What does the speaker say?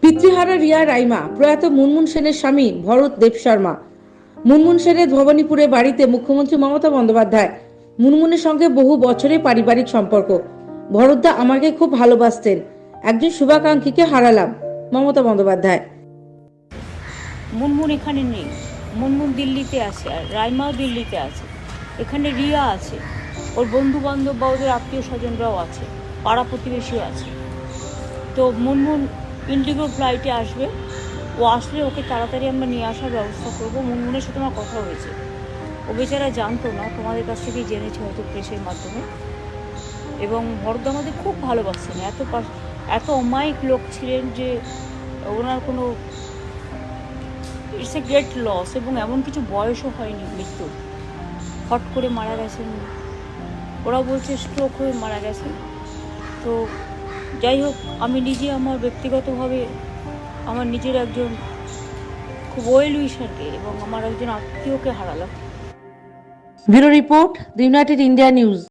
পিতৃহারা রিয়া রাইমা, প্রয়াত মুনমুন সেনের স্বামী ভরত দেব শর্মা। মুনমুন সেনের ভবানীপুরে বাড়িতে মুখ্যমন্ত্রী মমতা বন্দ্যোপাধ্যায়। মুনমুনের সঙ্গে বহু বছরের পারিবারিক সম্পর্ক। ভরতদা আমাকে খুব ভালোবাসতেন। একজন শুভাকাঙ্ক্ষীকে হারালাম মমতা বন্দ্যোপাধ্যায়। মুনমুন এখানে নেই। মুনমুন দিল্লিতে আছে আর রাইমাও দিল্লিতে আছে। এখানে রিয়া আছে, ওর বন্ধু বান্ধব বা ওদের আত্মীয় স্বজনরাও আছে, পাড়া প্রতিবেশীও আছে। তো মুনমুন ইন্ডিগো ফ্লাইটে আসবে, ও আসলে ওকে তাড়াতাড়ি আমরা নিয়ে আসার ব্যবস্থা করব। মুনমুনের সাথে আমার কথা হয়েছে। ও বেচারা জানতো না, তোমাদের কাছ থেকেই জেনেছে হয়তো প্রেসের মাধ্যমে। এবং ভরত আমাদের খুব ভালোবাসছেন এত এত অমায়িক লোক ছিলেন যে ওনার কোনো ইটস এ গ্রেট লস এবং এমন কিছু বয়সও হয়নি মৃত্যু। হট করে মারা গেছেন। ওরা বলছে স্ট্রোক হয়ে মারা গেছে তো যাই হোক, আমি নিজে আমার ব্যক্তিগতভাবে আমার নিজের একজন খুব ওয়েল উইশারকে এবং আমার একজন আত্মীয়কে হারালাম। Bureau report the United India news.